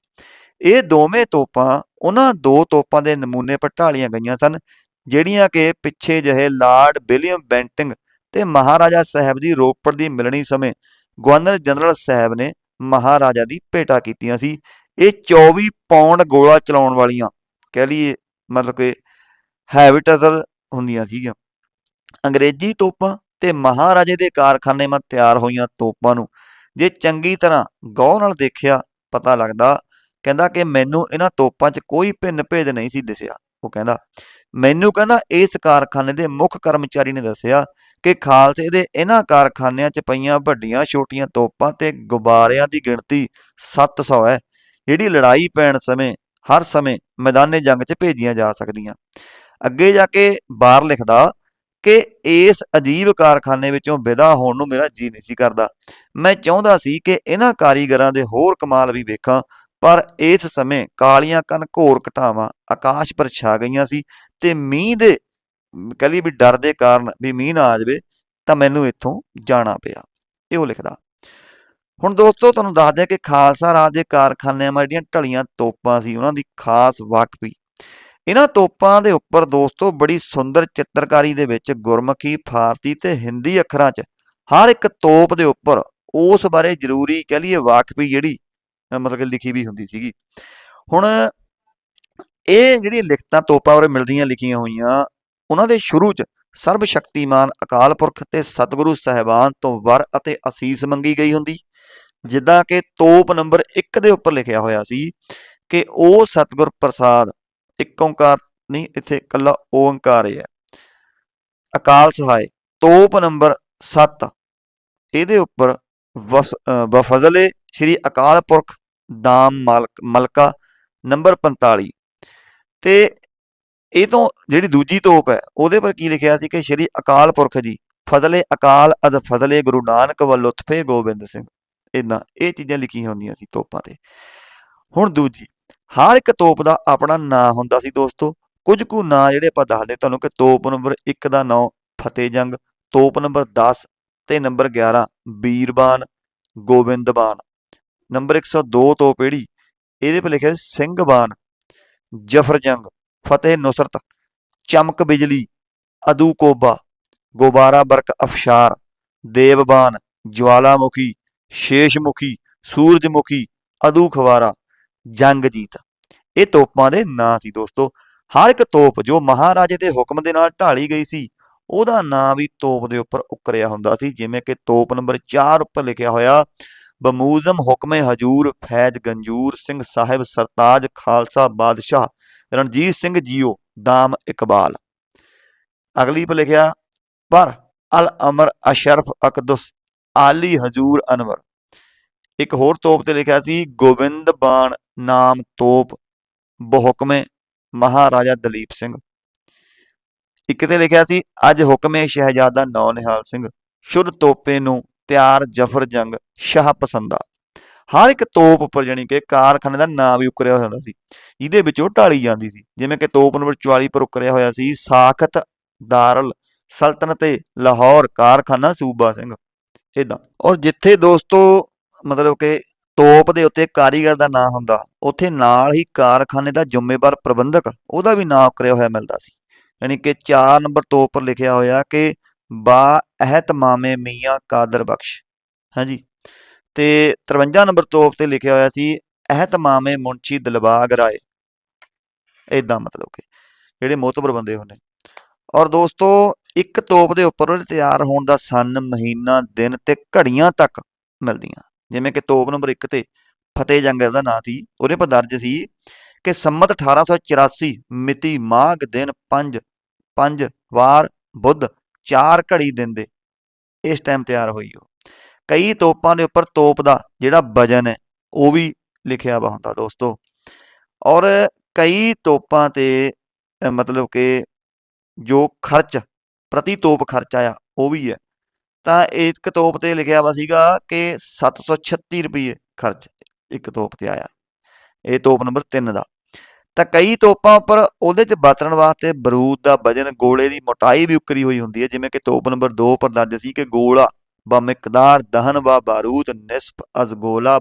ਇਹ ਦੋਵੇਂ ਤੋਪਾਂ, ਉਹਨਾਂ ਦੋ ਤੋਪਾਂ ਦੇ ਨਮੂਨੇ ਪਰ ਢਾਲੀਆਂ ਗਈਆਂ ਸਨ, ਜਿਹੜੀਆਂ ਕਿ ਪਿੱਛੇ ਜਿਹੇ ਲਾਰਡ ਵਿਲੀਅਮ ਬੈਂਟਿੰਗ ਤੇ ਮਹਾਰਾਜਾ ਸਾਹਿਬ ਦੀ ਰੋਪੜ ਦੀ ਮਿਲਣੀ ਸਮੇਂ ਗਵਰਨਰ ਜਨਰਲ ਸਾਹਿਬ ਨੇ ਮਹਾਰਾਜਾ ਦੀ ਭੇਟਾ ਕੀਤੀਆਂ ਸੀ। ਇਹ 24 ਪੌਂਡ ਗੋਲਾ ਚਲਾਉਣ ਵਾਲੀਆਂ ਕਹਿ ਲਈਏ ਮਤਲਬ ਕਿ ਹੈਵਿਟਸਰ ਹੁੰਦੀਆਂ ਸੀਗੀਆਂ। ਅੰਗਰੇਜ਼ੀ ਤੋਪਾਂ ਤੇ ਮਹਾਰਾਜੇ ਦੇ ਕਾਰਖਾਨੇ ਮਾ ਤਿਆਰ ਹੋਈਆਂ ਤੋਪਾਂ ਨੂੰ ਜੇ ਚੰਗੀ ਤਰ੍ਹਾਂ ਗੌਰ ਨਾਲ ਦੇਖਿਆ ਪਤਾ ਲੱਗਦਾ, ਕਹਿੰਦਾ ਕਿ ਮੈਨੂੰ ਇਹਨਾਂ ਤੋਪਾਂ 'ਚ ਕੋਈ ਭਿੰਨ ਭੇਦ ਨਹੀਂ ਸੀ ਦਿਸਿਆ। ਉਹ ਕਹਿੰਦਾ, ਮੈਨੂੰ ਕਹਿੰਦਾ ਇਸ ਕਾਰਖਾਨੇ ਦੇ ਮੁੱਖ ਕਰਮਚਾਰੀ ਨੇ ਦੱਸਿਆ ਕਿ ਖਾਲਸੇ ਦੇ ਇਹਨਾਂ ਕਾਰਖਾਨਿਆਂ 'ਚ ਪਈਆਂ ਵੱਡੀਆਂ, ਛੋਟੀਆਂ ਤੋਪਾਂ ਤੇ ਗੁਬਾਰਿਆਂ ਦੀ ਗਿਣਤੀ 700 ਹੈ, ਜਿਹੜੀ ਲੜਾਈ ਪੈਣ ਸਮੇਂ, ਹਰ ਸਮੇਂ ਮੈਦਾਨੇ ਜੰਗ 'ਚ ਭੇਜੀਆਂ ਜਾ ਸਕਦੀਆਂ। ਅੱਗੇ ਜਾ ਕੇ ਬਾਹਰ ਲਿਖਦਾ ਕਿ ਇਸ ਅਜੀਬ ਕਾਰਖਾਨੇ ਵਿੱਚੋਂ ਵਿਦਾ ਹੋਣ ਨੂੰ ਮੇਰਾ ਜੀ ਨਹੀਂ ਸੀ ਕਰਦਾ। ਮੈਂ ਚਾਹੁੰਦਾ ਸੀ ਕਿ ਇਹਨਾਂ ਕਾਰੀਗਰਾਂ ਦੇ ਹੋਰ ਕਮਾਲ ਵੀ ਵੇਖਾਂ, ਪਰ ਇਸ ਸਮੇਂ ਕਾਲੀਆਂ ਕਨ ਘੋਰ ਘਟਾਵਾਂ, ਆਕਾਸ਼ ਪਰ ਛਾ ਗਈਆਂ ਸੀ ਤੇ ਮੀਂਹ ਦੇ ਕਹ ਲਈ ਵੀ ਡਰ ਦੇ ਕਾਰਨ ਵੀ ਮੀਂਹ ਨਾ ਆ ਜਾਵੇ, ਤਾਂ ਮੈਨੂੰ ਇੱਥੋਂ ਜਾਣਾ ਪਿਆ। ਇਹ ਉਹ ਲਿਖਦਾ। ਹੁਣ ਦੋਸਤੋ, ਤੁਹਾਨੂੰ ਦੱਸਦੇ ਕਿ ਖਾਲਸਾ ਰਾਜ ਦੇ ਕਾਰਖਾਨਿਆਂ ਮਾ ਜਿਹੜੀਆਂ ਢਲੀਆਂ ਤੋਪਾਂ ਸੀ, ਉਹਨਾਂ ਦੀ ਖਾਸ ਵਾਕਫੀ। ਇਹਨਾਂ ਤੋਪਾਂ ਦੇ ਉੱਪਰ ਦੋਸਤੋ, ਬੜੀ ਸੁੰਦਰ ਚਿੱਤਰਕਾਰੀ ਦੇ ਵਿੱਚ ਗੁਰਮੁਖੀ, ਫਾਰਸੀ ਤੇ ਹਿੰਦੀ ਅੱਖਰਾਂ 'ਚ ਹਰ ਇੱਕ ਤੋਪ ਦੇ ਉੱਪਰ ਉਸ ਬਾਰੇ ਜ਼ਰੂਰੀ ਕਹ ਲਈਏ ਵਾਕਫੀ ਜਿਹੜੀ ਮਤਲਬ ਕਿ ਲਿਖੀ ਵੀ ਹੁੰਦੀ ਸੀਗੀ। ਹੁਣ ਇਹ ਜਿਹੜੀ ਲਿਖਤਾਂ ਤੋਪਾਂ ਉਰੇ ਮਿਲਦੀਆਂ ਲਿਖੀਆਂ ਹੋਈਆਂ ਉਹਨਾਂ ਦੇ ਸ਼ੁਰੂ 'ਚ ਸਰਬ ਸ਼ਕਤੀਮਾਨ ਅਕਾਲ ਪੁਰਖ ਤੇ ਸਤਿਗੁਰੂ ਸਾਹਿਬਾਨ ਤੋਂ ਵਰ ਅਤੇ ਅਸੀਸ ਮੰਗੀ ਗਈ ਹੁੰਦੀ। ਜਿੱਦਾਂ ਕਿ ਤੋਪ ਨੰਬਰ 1 ਦੇ ਉੱਪਰ ਲਿਖਿਆ ਹੋਇਆ ਸੀ ਕਿ ਉਹ ਸਤਿਗੁਰ ਪ੍ਰਸਾਦ, ਇੱਕ ਓੰਕਾਰ ਨਹੀਂ, ਇੱਥੇ ਕੱਲਾ ਓੰਕਾਰ ਹੈ ਅਕਾਲ ਸਹਾਇ, ਤੋਪ ਨੰਬਰ 7 ਇਹਦੇ ਉੱਪਰ ਵਸ- ਅਹ ਬਫਜ਼ਲੇ ਸ਼੍ਰੀ ਅਕਾਲ ਪੁਰਖ, ਦਾਮ ਮਾਲਕ, ਮਲਕਾ ਨੰਬਰ 45 ਤੇ ਇਹ ਤੋਂ ਜਿਹੜੀ ਦੂਜੀ ਤੋਪ ਹੈ, ਉਹਦੇ ਪਰ ਕੀ ਲਿਖਿਆ ਸੀ ਕਿ ਸ਼੍ਰੀ ਅਕਾਲ ਪੁਰਖ ਜੀ, ਫਜ਼ਲੇ ਅਕਾਲ ਅਦ ਫਜ਼ਲੇ ਗੁਰੂ ਨਾਨਕ ਵੱਲ ਲੁਤਫੇ ਗੋਬਿੰਦ ਸਿੰਘ। ਇਦਾਂ ਇਹ ਚੀਜ਼ਾਂ ਲਿਖੀਆਂ ਹੁੰਦੀਆਂ ਸੀ ਤੋਪਾਂ ਤੇ। ਹੁਣ ਦੂਜੀ, ਹਰ ਇੱਕ ਤੋਪ ਦਾ ਆਪਣਾ ਨਾਂ ਹੁੰਦਾ ਸੀ ਦੋਸਤੋ। ਕੁਝ ਕੁ ਨਾਂ ਜਿਹੜੇ ਆਪਾਂ ਦੱਸਦੇ ਤੁਹਾਨੂੰ ਕਿ ਤੋਪ ਨੰਬਰ 1 ਦਾ ਨਾਂ ਫਤਿਹ ਜੰਗ ਤੋਪ ਨੰਬਰ 10 ਤੇ ਨੰਬਰ 11 ਬੀਰਬਾਨ, ਗੋਬਿੰਦਬਾਨ। ਨੰਬਰ 102 ਤੋਪ ਜਿਹੜੀ, ਇਹਦੇ ਪਰ ਲਿਖਿਆ ਸਿੰਘਬਾਨ ਜਫਰ ਜੰਗ ਫਤਿਹ ਨੁਸਰਤ, ਚਮਕ ਬਿਜਲੀ, ਅਦੂ ਕੋਬਾ, ਗੋਬਾਰਾ ਬਰਕ ਅਫਸ਼ਾਰ, ਦੇਵਬਾਨ, ਜਵਾਲਾਮੁਖੀ, ਸ਼ੇਸ਼ਮੁਖੀ, ਸੂਰਜਮੁਖੀ, ਅਦੂ ਖਵਾਰਾ ਜੰਗਜੀਤ ਇਹ ਤੋਪਾਂ ਦੇ ਨਾਂ ਸੀ ਦੋਸਤੋ। ਹਰ ਇੱਕ ਤੋਪ ਜੋ ਮਹਾਰਾਜੇ ਦੇ ਹੁਕਮ ਦੇ ਨਾਲ ਢਾਲੀ ਗਈ ਸੀ, ਉਹਦਾ ਨਾਂ ਵੀ ਤੋਪ ਦੇ ਉੱਪਰ ਉਕਰਿਆ ਹੁੰਦਾ ਸੀ, ਜਿਵੇਂ ਕਿ ਤੋਪ ਨੰਬਰ 4 ਉੱਪਰ ਲਿਖਿਆ ਹੋਇਆ, ਬਮੂਜ਼ਮ ਹੁਕਮੇ ਹਜੂਰ ਫੈਜ਼ ਗੰਜੂਰ ਸਿੰਘ ਸਾਹਿਬ ਸਰਤਾਜ ਖਾਲਸਾ ਬਾਦਸ਼ਾਹ ਰਣਜੀਤ ਸਿੰਘ ਜੀਓ, ਦਾਮ ਇਕਬਾਲ। ਅਗਲੀ ਪਰ ਲਿਖਿਆ, ਪਰ ਅਲ ਅਮਰ ਅਸ਼ਰਫ ਅਕਦੁਸ, ਆਲੀ ਹਜੂਰ ਅਨਵਰ। ਇੱਕ ਹੋਰ ਤੋਪ ਤੇ ਲਿਖਿਆ ਸੀ, ਗੋਬਿੰਦ ਬਾਣ ਨਾਮ ਤੋਪ ਬਹੁਕਮੇ ਮਹਾਰਾਜਾ ਦਲੀਪ ਸਿੰਘ। ਇੱਕ ਤੇ ਲਿਖਿਆ ਸੀ, ਅੱਜ ਹੁਕਮੇ ਸ਼ਹਿਜ਼ਾਦਾ ਨੌ ਨਿਹਾਲ ਸਿੰਘ, ਸ਼ੁੱਧ ਤੋਪੇ ਨੂੰ ਤਿਆਰ ਜਫਰ ਜੰਗ ਸ਼ਾਹ ਪਸੰਦਾ। ਹਰ ਇੱਕ ਤੋਪ ਉੱਪਰ ਜਾਣੀ ਕਿ ਕਾਰਖਾਨੇ ਦਾ ਨਾਮ ਵੀ ਉਕਰਿਆ ਹੋਇਆ ਹੁੰਦਾ ਸੀ ਇਹਦੇ ਵਿੱਚ ਉਹ ਢਾਲੀ ਜਾਂਦੀ ਸੀ, ਜਿਵੇਂ ਕਿ ਤੋਪ ਨੰਬਰ 44 ਪਰ ਉਕਰਿਆ ਹੋਇਆ ਸੀ, ਸਾਖਤ, ਦਾਰਲ, ਸਲਤਨਤੇ ਲਾਹੌਰ, ਕਾਰਖਾਨਾ ਸੂਬਾ ਸਿੰਘ ਇਦਾਂ ਔਰ ਜਿੱਥੇ ਦੋਸਤੋ, ਮਤਲਬ ਕਿ ਤੋਪ ਦੇ ਉੱਤੇ ਕਾਰੀਗਰ ਦਾ ਨਾਂ ਹੁੰਦਾ, ਉੱਥੇ ਨਾਲ ਹੀ ਕਾਰਖਾਨੇ ਦਾ ਜ਼ਿੰਮੇਵਾਰ ਪ੍ਰਬੰਧਕ, ਉਹਦਾ ਵੀ ਨਾਂ ਉਕਰਿਆ ਹੋਇਆ ਮਿਲਦਾ ਸੀ। ਯਾਨੀ ਕਿ 4 ਨੰਬਰ ਤੋਪ ਪਰ ਲਿਖਿਆ ਹੋਇਆ ਕਿ ਬਾ ਅਹਿਤਮਾਮੇ ਮੀਆਂ ਕਾਦਰ ਬਖਸ਼, ਹਾਂਜੀ। ਤੇ 53 ਨੰਬਰ ਤੋਪ ਤੇ ਲਿਖਿਆ ਹੋਇਆ ਸੀ ਅਹਿਤਮਾਮੇ ਮੁਨਸ਼ੀ ਦਿਲਬਾਗ ਰਾਏ। ਇਦਾਂ ਮਤਲਬ ਕਿ ਜਿਹੜੇ ਮੋਤਬਰ ਬੰਦੇ ਹੁੰਦੇ। ਔਰ ਦੋਸਤੋ, ਇੱਕ ਤੋਪ ਦੇ ਉੱਪਰ ਉਹਦੇ ਤਿਆਰ ਹੋਣ ਦਾ ਸਨ ਮਹੀਨਾ, ਦਿਨ ਤੇ ਘੜੀਆਂ ਤੱਕ ਮਿਲਦੀਆਂ। ਜਿਵੇਂ ਕਿ ਤੋਪ ਨੰਬਰ 1 ਤੇ ਫਤਿਹ ਜੰਗ ਦਾ ਨਾਂ ਸੀ, ਉਹਦੇ ਪਰ ਦਰਜ ਸੀ ਕਿ ਸੰਮਤ 1884 ਮਿਤੀ ਮਾਘ ਦਿਨ 5 5 ਵਾਰ ਬੁੱਧ 4 ਘੜੀ ਦਿਨ ਦੇ ਇਸ ਟਾਈਮ ਤਿਆਰ ਹੋਈ ਉਹ। ਕਈ ਤੋਪਾਂ ਦੇ ਉੱਪਰ ਤੋਪ ਦਾ ਜਿਹੜਾ ਵਜਨ ਹੈ, ਉਹ ਵੀ ਲਿਖਿਆ ਵਾ ਹੁੰਦਾ ਦੋਸਤੋ। ਔਰ ਕਈ ਤੋਪਾਂ ਤੇ ਮਤਲਬ ਕਿ ਜੋ ਖਰਚ, ਪ੍ਰਤੀ ਤੋਪ ਖਰਚ ਆ ਉਹ ਵੀ ਹੈ। ਤਾਂ ਇੱਕ ਤੋਪ ਤੇ ਲਿਖਿਆ ਵਾ ਸੀਗਾ ਕਿ 736 ਰੁਪਏ ਖਰਚ ਇੱਕ ਤੋਪ ਤੇ ਆਇਆ। ਇਹ ਤੋਪ ਨੰਬਰ 3 ਦਾ। ਤਾਂ ਕਈ ਤੋਪਾਂ ਉੱਪਰ ਉਹਦੇ 'ਚ ਵਰਤਣ ਵਾਸਤੇ ਬਰੂਦ ਦਾ ਵਜਨ, ਗੋਲੇ ਦੀ ਮੋਟਾਈ ਵੀ ਉਕਰੀ ਹੋਈ ਹੁੰਦੀ ਹੈ। ਜਿਵੇਂ ਕਿ ਤੋਪ ਨੰਬਰ 2 ਪਰ ਦਰਜ ਸੀ ਕਿ ਗੋਲਾ ਬ ਦਹਨ ਵਾ ਬਾਰੂਦ ਨਿਸਫ ਅਜ਼ ਗੋਲਾ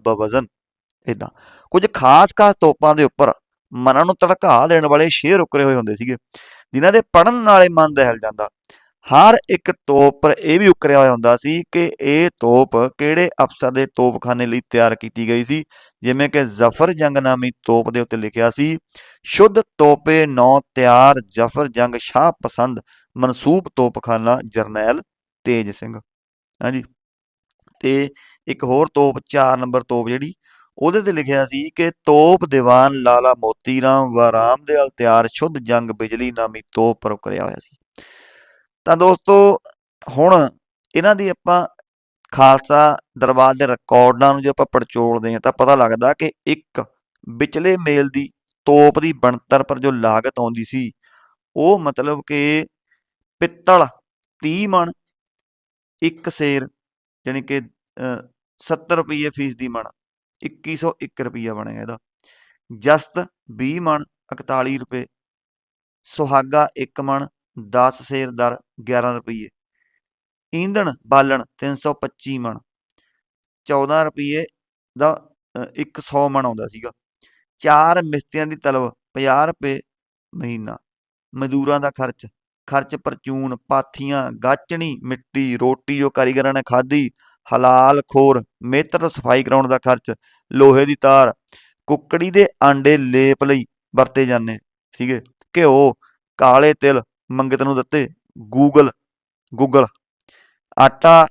ਇਦਾਂ ਕੁਝ ਖਾਸ ਖਾਸ ਤੋਪਾਂ ਦੇ ਉੱਪਰ ਮਨਾਂ ਨੂੰ ਧੜਕਾ ਦੇਣ ਵਾਲੇ ਸ਼ੇਰ ਉਕਰੇ ਹੋਏ ਹੁੰਦੇ ਸੀਗੇ, ਜਿਨ੍ਹਾਂ ਦੇ ਪੜਨ ਨਾਲੇ ਮਨ ਦਹਿਲ ਜਾਂਦਾ। ਹਰ ਇੱਕ ਤੋਪ ਪਰ ਇਹ ਵੀ ਉਕਰਿਆ ਹੋਇਆ ਹੁੰਦਾ ਸੀ ਕਿ ਇਹ ਤੋਪ ਕਿਹੜੇ ਅਫਸਰ ਦੇ ਤੋਪਖਾਨੇ ਲਈ ਤਿਆਰ ਕੀਤੀ ਗਈ ਸੀ? ਜਿਵੇਂ ਕਿ ਜ਼ਫਰ ਜੰਗ ਨਾਮੀ ਤੋਪ ਦੇ ਉੱਤੇ ਲਿਖਿਆ ਸੀ, ਸ਼ੁੱਧ ਤੋਪੇ ਨੌ ਤਿਆਰ ਜ਼ਫਰ ਜੰਗ ਸ਼ਾਹ ਪਸੰਦ ਮਨਸੂਬ ਤੋਪਖਾਨਾ ਜਰਨੈਲ ਤੇਜ ਸਿੰਘ। ਹਾਂਜੀ। ਤੇ ਇੱਕ ਹੋਰ ਤੋਪ 4 ਨੰਬਰ ਤੋਪ ਜਿਹੜੀ, ਉਹਦੇ ਤੇ ਲਿਖਿਆ ਸੀ ਕਿ ਤੋਪ ਦੀਵਾਨ ਲਾਲਾ ਮੋਤੀ ਰਾਮ व ਰਾਮਦਿਆਲ ਤਿਆਰ ਸ਼ੁੱਧ ਜੰਗ ਬਿਜਲੀ ਨਾਮੀ ਤੋਪ ਪਰ ਉਕਰਿਆ ਹੋਇਆ ਸੀ। ਤਾਂ ਦੋਸਤੋ, ਹੁਣ ਇਹਨਾਂ ਦੀ ਆਪਾਂ ਖਾਲਸਾ ਦਰਬਾਰ ਦੇ ਰਿਕਾਰਡਾਂ ਨੂੰ ਜੇ ਆਪਾਂ ਪੜਚੋਲਦੇ ਹਾਂ ਤਾਂ ਪਤਾ ਲੱਗਦਾ ਕਿ ਇੱਕ ਵਿਚਲੇ ਮੇਲ ਦੀ ਤੋਪ ਦੀ ਬਣਤਰ ਪਰ ਜੋ ਲਾਗਤ ਆਉਂਦੀ ਸੀ, ਉਹ ਮਤਲਬ ਕਿ ਪਿੱਤਲ 30 ਮਣ ਇੱਕ ਸੇਰ ਯਾਨੀ ਕਿ ਅ, 70 ਰੁਪਏ ਫੀਸ ਦੀ ਮਣ 2101 ਰੁਪਈਆ ਬਣੇਗਾ ਇਹਦਾ। ਜਸਤ 20 ਮਣ 41 ਰੁਪਏ। ਸੁਹਾਗਾ 1 ਮਣ 10 ਸੇਰ ਦਰ 11 ਰੁਪਏ ਈਂਧਣ ਬਾਲਣ 325 ਮਣ। 14 ਰੁਪਏ ਦਾ ਅ, 100 ਮਣ ਆਉਂਦਾ ਸੀਗਾ। ਚਾਰ ਮਿਸਤਰੀਆਂ ਦੀ ਤਲਬ 50 ਰੁਪਏ ਮਹੀਨਾ। ਮਜ਼ਦੂਰਾਂ ਦਾ ਖਰਚ। ਖਰਚ ਪਰਚੂਨ, ਪਾਥੀਆਂ, ਗਾਚਣੀ, ਮਿੱਟੀ, ਰੋਟੀ ਜੋ ਕਾਰੀਗਰਾਂ ਨੇ ਖਾਧੀ, ਹਲਾਲ, ਖੋਰ ਮੇਤਰ ਤੋਂ ਸਫ਼ਾਈ ਕਰਾਉਣ ਦਾ ਖਰਚ, ਲੋਹੇ ਦੀ ਤਾਰ, ਕੁੱਕੜੀ ਦੇ ਆਂਡੇ ਲੇਪ ਲਈ ਵਰਤੇ ਜਾਂਦੇ ਸੀਗੇ। ਘਿਓ, ਕਾਲੇ ਤਿਲ, ਮੰਗਤ ਨੂੰ ਦਿੱਤੇ ਗੂਗਲ ਗੂਗਲ। ਆਟਾ,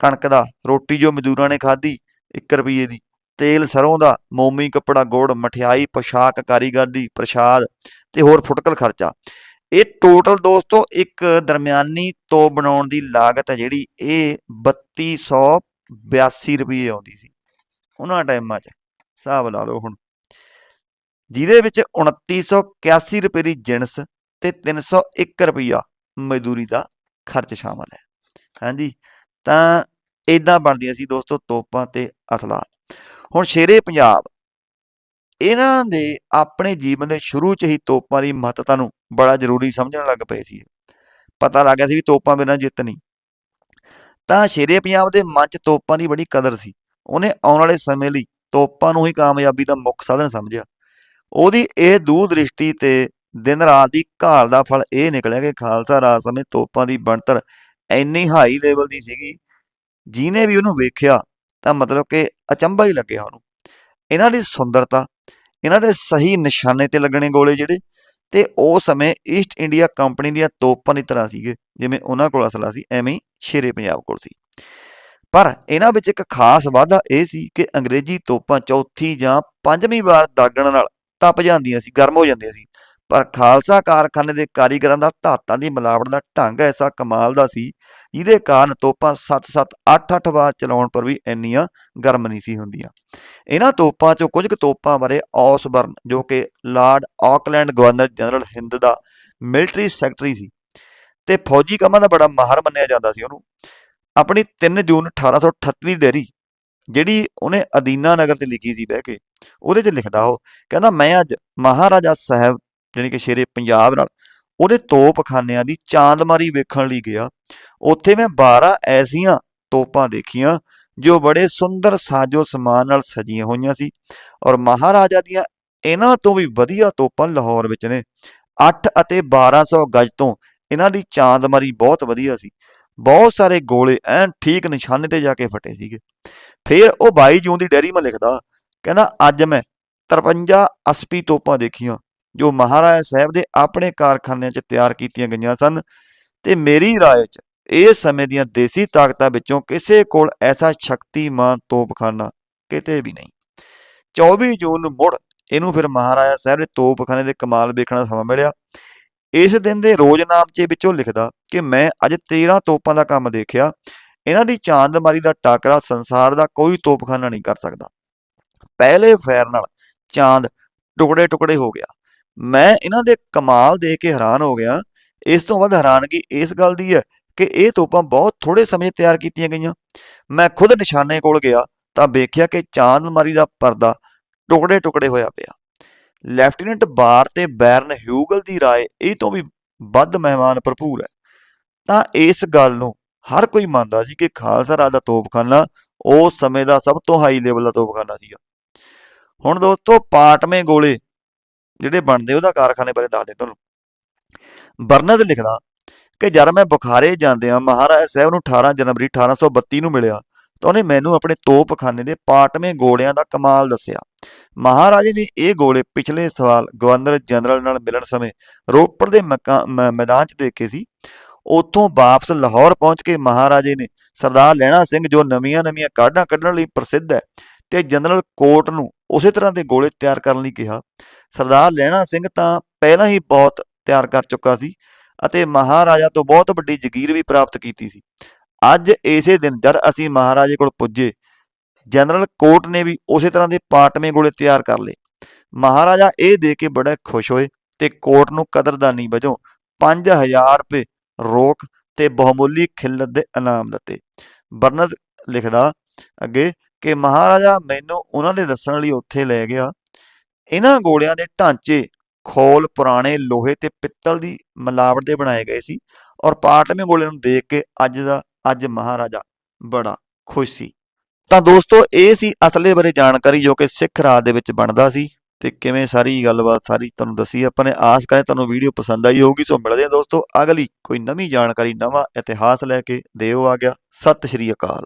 ਕਣਕ ਦਾ, ਰੋਟੀ ਜੋ ਮਜ਼ਦੂਰਾਂ ਨੇ ਖਾਧੀ 1 ਰੁਪਏ ਦੀ। ਤੇਲ ਸਰੋਂ ਦਾ, ਮੋਮੀ, ਕੱਪੜਾ, ਗੁੜ, ਮਠਿਆਈ, ਪੋਸ਼ਾਕ ਕਾਰੀਗਰ ਦੀ ਪ੍ਰਸ਼ਾਦ ਤੇ ਹੋਰ ਫੁਟਕਲ ਖਰਚਾ। ਇਹ ਟੋਟਲ ਦੋਸਤੋ ਇੱਕ ਦਰਮਿਆਨੀ ਤੋਪ ਬਣਾਉਣ ਦੀ ਲਾਗਤ ਹੈ ਜਿਹੜੀ ਇਹ 3282 ਰੁਪਏ ਆਉਂਦੀ ਸੀ। ਉਹਨਾਂ ਟਾਈਮਾਂ 'ਚ, ਹਿਸਾਬ ਲਾ ਲਓ ਹੁਣ। ਜਿਹਦੇ ਵਿੱਚ 2981 ਰੁਪਏ ਦੀ ਜਿਣਸ ਤੇ 301 ਰੁਪਈਆ ਮਜ਼ਦੂਰੀ ਦਾ ਖਰਚ ਸ਼ਾਮਲ ਹੈ। ਹਾਂਜੀ, ਤਾਂ ਇਦਾਂ ਬਣਦੀਆਂ ਸੀ ਦੋਸਤੋ ਤੋਪਾਂ ਤੇ ਅਸਲਾ ਹੁਣ ਸ਼ੇਰੇ ਪੰਜਾਬ ਇਹਨਾਂ ਦੇ ਆਪਣੇ ਜੀਵਨ ਦੇ ਸ਼ੁਰੂ 'ਚ ਹੀ ਤੋਪਾਂ ਦੀ ਮਹੱਤਤਾ ਨੂੰ ਬੜਾ ਜ਼ਰੂਰੀ ਸਮਝਣ ਲੱਗ ਪਏ ਸੀ। ਪਤਾ ਲੱਗ ਗਿਆ ਸੀ ਵੀ ਤੋਪਾਂ ਬਿਨਾਂ ਜਿੱਤ ਨਹੀਂ। ਤਾਂ ਸ਼ੇਰੇ ਪੰਜਾਬ ਦੇ ਮਨ 'ਚ ਤੋਪਾਂ ਦੀ ਬੜੀ ਕਦਰ ਸੀ। ਉਹਨੇ ਆਉਣ ਵਾਲੇ ਸਮੇਂ ਲਈ ਤੋਪਾਂ ਨੂੰ ਹੀ ਕਾਮਯਾਬੀ ਦਾ ਮੁੱਖ ਸਾਧਨ ਸਮਝਿਆ। ਉਹਦੀ ਇਹ ਦੂਰ ਦ੍ਰਿਸ਼ਟੀ ਤੇ ਦਿਨ ਰਾਤ ਦੀ ਘਾਲ ਦਾ ਫਲ ਇਹ ਨਿਕਲਿਆ ਕਿ ਖਾਲਸਾ ਰਾਜ ਸਮੇਂ ਤੋਪਾਂ ਦੀ ਬਣਤਰ ਇੰਨੀ ਹਾਈ ਲੈਵਲ ਦੀ ਸੀਗੀ। ਜਿਹਨੇ ਵੀ ਉਹਨੂੰ ਵੇਖਿਆ ਤਾਂ ਮਤਲਬ ਕਿ ਅਚੰਭਾ ਹੀ ਲੱਗਿਆ ਉਹਨੂੰ। ਇਹਨਾਂ ਦੀ ਸੁੰਦਰਤਾ ਇਹਨਾਂ ਦੇ ਸਹੀ ਨਿਸ਼ਾਨੇ ਤੇ ਲੱਗਣੇ ਗੋਲੇ ਜਿਹੜੇ ਤੇ ਉਹ ਸਮੇਂ ਈਸਟ ਇੰਡੀਆ ਕੰਪਨੀ ਦੀਆਂ ਤੋਪਾਂ ਦੀ ਤਰ੍ਹਾਂ ਸੀਗੇ, ਜਿਵੇਂ ਉਹਨਾਂ ਕੋਲ ਅਸਲਾ ਸੀ, ਐਵੇਂ ਹੀ ਸ਼ੇਰੇ ਪੰਜਾਬ ਕੋਲ ਸੀ। ਪਰ ਇਹਨਾਂ ਵਿੱਚ ਇੱਕ ਖਾਸ ਵਾਧਾ ਇਹ ਸੀ ਕਿ ਅੰਗਰੇਜ਼ੀ ਤੋਪਾਂ ਚੌਥੀ ਜਾਂ ਪੰਜਵੀਂ ਵਾਰ ਦਾਗਣ ਨਾਲ ਤਪ ਜਾਂਦੀਆਂ ਸੀ, ਗਰਮ ਹੋ ਜਾਂਦੀਆਂ ਸੀ। ਪਰ ਖਾਲਸਾ ਕਾਰਖਾਨੇ ਦੇ ਕਾਰੀਗਰਾਂ ਦਾ ਧਾਤਾਂ ਦੀ ਮਿਲਾਵਟ ਦਾ ਢੰਗ ਐਸਾ ਕਮਾਲ ਦਾ ਸੀ, ਜਿਹਦੇ ਕਾਰਨ ਤੋਪਾਂ 7-7 8-8 ਵਾਰ ਚਲਾਉਣ ਪਰ ਵੀ ਇੰਨੀਆਂ ਗਰਮ ਨਹੀਂ ਸੀ ਹੁੰਦੀਆਂ। ਇਹਨਾਂ ਤੋਪਾਂ ਚੋਂ ਕੁਝ ਕੁ ਤੋਪਾਂ ਬਾਰੇ ਔਸਬਰਨ, ਜੋ ਕਿ lord Auckland governor general Hind ਦਾ ਮਿਲਟਰੀ ਸੈਕਟਰੀ ਸੀ ਤੇ ਫੌਜੀ ਕੰਮਾਂ ਦਾ ਬੜਾ ਮਾਹਰ ਮੰਨਿਆ ਜਾਂਦਾ ਸੀ ਉਹਨੂੰ। ਆਪਣੀ 3 ਜੂਨ 1838 ਦੀ ਡੈਰੀ ਜਿਹੜੀ ਉਹਨੇ ਅਦੀਨਾ ਨਗਰ ਤੇ ਲਿਖੀ ਸੀ ਬਹਿ ਕੇ, ਉਹਦੇ 'ਚ ਲਿਖਦਾ ਉਹ, ਕਹਿੰਦਾ, ਮੈਂ ਅੱਜ ਮਹਾਰਾਜਾ ਸਾਹਿਬ ਜਾਣੀ ਕਿ ਸ਼ੇਰੇ ਪੰਜਾਬ ਨਾਲ, ਉਹਦੇ ਤੋਪਖਾਨਿਆਂ ਦੀ ਚਾਂਦਮਾਰੀ ਵੇਖਣ ਲਈ ਗਿਆ। ਉੱਥੇ ਮੈਂ 12 ਐਸੀਆਂ ਤੋਪਾਂ ਦੇਖੀਆਂ, ਜੋ ਬੜੇ ਸੁੰਦਰ ਸਾਜੋ ਸਮਾਨ ਨਾਲ ਸਜੀਆਂ ਹੋਈਆਂ ਸੀ ਔਰ ਮਹਾਰਾਜਾ ਦੀਆਂ ਇਹਨਾਂ ਤੋਂ ਵੀ ਵਧੀਆ ਤੋਪਾਂ ਲਾਹੌਰ ਵਿੱਚ ਨੇ। 8 ਅਤੇ 1200 ਗਜ ਤੋਂ ਇਹਨਾਂ ਦੀ ਚਾਂਦਮਾਰੀ ਬਹੁਤ ਵਧੀਆ ਸੀ। ਬਹੁਤ ਸਾਰੇ ਗੋਲੇ ਐਨ ਠੀਕ ਨਿਸ਼ਾਨੇ ਤੇ ਜਾ ਕੇ ਫਟੇ ਸੀਗੇ। ਫਿਰ ਉਹ 22 ਜੂਨ ਦੀ ਡੈਰੀ ਮੈਂ ਲਿਖਦਾ, ਕਹਿੰਦਾ, ਅੱਜ ਮੈਂ 53 ਅਸਪੀ ਤੋਪਾਂ ਦੇਖੀਆਂ ਜੋ ਮਹਾਰਾਜਾ ਸਾਹਿਬ ਦੇ ਆਪਣੇ ਕਾਰਖਾਨਿਆਂ 'ਚ ਤਿਆਰ ਕੀਤੀਆਂ ਗਈਆਂ ਸਨ ਤੇ ਮੇਰੀ ਰਾਏ 'ਚ ਇਸ ਸਮੇਂ ਦੀਆਂ ਦੇਸੀ ਤਾਕਤਾਂ ਵਿੱਚੋਂ ਕਿਸੇ ਕੋਲ ਐਸਾ ਸ਼ਕਤੀਮਾਨ ਤੋਪਖਾਨਾ ਕਿਤੇ ਵੀ ਨਹੀਂ। 24 ਜੂਨ ਨੂੰ ਮੁੜ ਇਹਨੂੰ ਫਿਰ ਮਹਾਰਾਜਾ ਸਾਹਿਬ ਦੇ ਤੋਪਖਾਨੇ ਦੇ ਕਮਾਲ ਵੇਖਣ ਦਾ ਸਮਾਂ ਮਿਲਿਆ। ਇਸ ਦਿਨ ਦੇ ਰੋਜ਼ਨਾਮਚੇ ਵਿੱਚੋਂ ਲਿਖਦਾ ਕਿ ਮੈਂ ਅੱਜ 13 ਤੋਪਾਂ ਦਾ ਕੰਮ ਦੇਖਿਆ। ਇਹਨਾਂ ਦੀ ਚਾਂਦਮਾਰੀ ਦਾ ਟਾਕਰਾ ਸੰਸਾਰ ਦਾ ਕੋਈ ਤੋਪਖਾਨਾ ਨਹੀਂ ਕਰ ਸਕਦਾ। ਪਹਿਲੇ ਫੈਰ ਨਾਲ ਚਾਂਦ ਟੁਕੜੇ ਟੁਕੜੇ ਹੋ ਗਿਆ। ਮੈਂ ਇਹਨਾਂ ਦੇ ਕਮਾਲ ਦੇਖ ਕੇ ਹੈਰਾਨ ਹੋ ਗਿਆ। ਇਸ ਤੋਂ ਵੱਧ ਹੈਰਾਨਗੀ ਇਸ ਗੱਲ ਦੀ ਹੈ ਕਿ ਇਹ ਤੋਪਾਂ ਬਹੁਤ ਥੋੜੇ ਸਮੇਂ ਤਿਆਰ ਕੀਤੀਆਂ ਗਈਆਂ। ਮੈਂ ਖੁਦ ਨਿਸ਼ਾਨੇ ਕੋਲ ਗਿਆ ਤਾਂ ਵੇਖਿਆ ਕਿ ਚਾਂਦਮਾਰੀ ਦਾ ਪਰਦਾ ਟੁਕੜੇ ਟੁਕੜੇ ਹੋਇਆ ਪਿਆ। ਲੈਫਟੀਨੈਂਟ ਬਾਰ ਤੇ ਬੈਰਨ ਹਿਊਗਲ ਦੀ ਰਾਏ ਇਹ ਤੋਂ ਵੀ ਵੱਧ ਮਹਿਮਾਨ ਭਰਪੂਰ ਹੈ। ਤਾਂ ਇਸ ਗੱਲ ਨੂੰ ਹਰ ਕੋਈ ਮੰਨਦਾ ਸੀ ਕਿ ਖਾਲਸਾ ਰਾਜ ਦਾ ਤੋਪਖਾਨਾ ਉਸ ਸਮੇਂ ਦਾ ਸਭ ਤੋਂ ਹਾਈ ਲੈਵਲ ਦਾ ਤੋਪਖਾਨਾ ਸੀਗਾ। ਹੁਣ ਦੋਸਤੋ, ਪਾਟਵੇਂ ਗੋਲੇ ਜਿਹੜੇ ਬਣਦੇ ਉਹਦਾ ਕਾਰਖਾਨੇ ਬਾਰੇ ਦੱਸਦੇ ਤੁਹਾਨੂੰ। ਬਰਨਜ਼ ਲਿਖਦਾ ਕਿ ਜਦ ਮੈਂ ਬੁਖਾਰੇ ਜਾਂਦਿਆਂ ਮਹਾਰਾਜਾ ਸਾਹਿਬ ਨੂੰ 18 ਜਨਵਰੀ 1832 ਨੂੰ ਮਿਲਿਆ, ਤਾਂ ਉਹਨੇ ਮੈਨੂੰ ਆਪਣੇ ਤੋਪਖਾਨੇ ਦੇ ਪਾਟਵੇਂ ਗੋਲਿਆਂ ਦਾ ਕਮਾਲ ਦੱਸਿਆ। ਮਹਾਰਾਜੇ ਨੇ ਇਹ ਗੋਲੇ ਪਿਛਲੇ ਸਾਲ ਗਵਰਨਰ ਜਨਰਲ ਨਾਲ ਮਿਲਣ ਸਮੇਂ ਰੋਪੜ ਦੇ ਮਕਾ- ਮੈਦਾਨ 'ਚ ਦੇਖੇ ਸੀ। ਉੱਥੋਂ ਵਾਪਸ ਲਾਹੌਰ ਪਹੁੰਚ ਕੇ ਮਹਾਰਾਜੇ ਨੇ ਸਰਦਾਰ ਲਹਿਣਾ ਸਿੰਘ ਜੋ ਨਵੀਆਂ-ਨਵੀਆਂ ਕਾਢਾਂ ਕੱਢਣ ਲਈ ਪ੍ਰਸਿੱਧ ਹੈ ਤੇ ਜਨਰਲ ਕੋਟ ਨੂੰ ਉਸੇ ਤਰ੍ਹਾਂ ਦੇ ਗੋਲੇ ਤਿਆਰ ਕਰਨ ਲਈ ਕਿਹਾ, ਸਰਦਾਰ ਲਹਿਣਾ ਸਿੰਘ ਤਾਂ ਪਹਿਲਾਂ ਹੀ ਬਹੁਤ ਤਿਆਰ ਕਰ ਚੁੱਕਾ ਸੀ ਅਤੇ ਮਹਾਰਾਜਾ ਤੋਂ ਬਹੁਤ ਵੱਡੀ ਜ਼ਗੀਰ ਵੀ ਪ੍ਰਾਪਤ ਕੀਤੀ ਸੀ। ਅੱਜ ਇਸੇ ਦਿਨ ਜਦ ਅਸੀਂ ਮਹਾਰਾਜੇ ਕੋਲ ਪੁੱਜੇ, ਜਨਰਲ ਕੋਟ ਨੇ ਵੀ ਉਸੇ ਤਰ੍ਹਾਂ ਦੇ ਪਾਟਵੇਂ ਗੋਲੇ ਤਿਆਰ ਕਰ ਲਏ। ਮਹਾਰਾਜਾ ਇਹ ਦੇਖ ਕੇ ਬੜਾ ਖੁਸ਼ ਹੋਏ ਤੇ ਕੋਟ ਨੂੰ ਕਦਰਦਾਨੀ ਵਜੋਂ 5000 ਰੁਪਏ ਰੋਕ ਤੇ ਬਹੁਮੁੱਲੀ ਖਿਲਤ ਦੇ ਇਨਾਮ ਦਿੱਤੇ। ਬਰਨਜ਼ ਲਿਖਦਾ, ਅੱਗੇ ਕਿ ਮਹਾਰਾਜਾ ਮੈਨੂੰ ਉਹਨਾਂ ਦੇ ਦੱਸਣ ਲਈ ਉੱਥੇ ਲੈ ਗਿਆ। ਇਹਨਾਂ ਗੋਲਿਆਂ ਦੇ ਢਾਂਚੇ ਖੋਲ ਪੁਰਾਣੇ ਲੋਹੇ ਤੇ ਪਿੱਤਲ ਦੀ ਮਿਲਾਵਟ ਦੇ ਬਣਾਏ ਗਏ ਸੀ ਔਰ ਪਾਟਵੇਂ ਗੋਲੇ ਨੂੰ ਦੇਖ ਕੇ ਅੱਜ ਦਾ ਅੱਜ ਮਹਾਰਾਜਾ ਬੜਾ ਖੁਸ਼ ਸੀ। ਤਾਂ ਦੋਸਤੋ, ਇਹ ਸੀ ਅਸਲੇ ਬਾਰੇ ਜਾਣਕਾਰੀ ਜੋ ਕਿ ਸਿੱਖ ਰਾਜ ਦੇ ਵਿੱਚ ਬਣਦਾ ਸੀ। ਤੇ ਕਿਵੇਂ ਸਾਰੀ ਗੱਲਬਾਤ ਸਾਰੀ ਤੁਹਾਨੂੰ ਦੱਸੀ ਆਪਾਂ ਨੇ। ਆਸ ਕਰੇ ਤੁਹਾਨੂੰ ਵੀਡੀਓ ਪਸੰਦ ਆਈ ਹੋਊਗੀ। ਸੋ ਮਿਲਦੇ ਹਾਂ ਦੋਸਤੋ, ਅਗਲੀ ਕੋਈ ਨਵੀਂ ਜਾਣਕਾਰੀ, ਨਵਾਂ ਇਤਿਹਾਸ ਲੈ ਕੇ। ਦਿਓ ਆ ਗਿਆ। ਸਤਿ ਸ਼੍ਰੀ ਅਕਾਲ।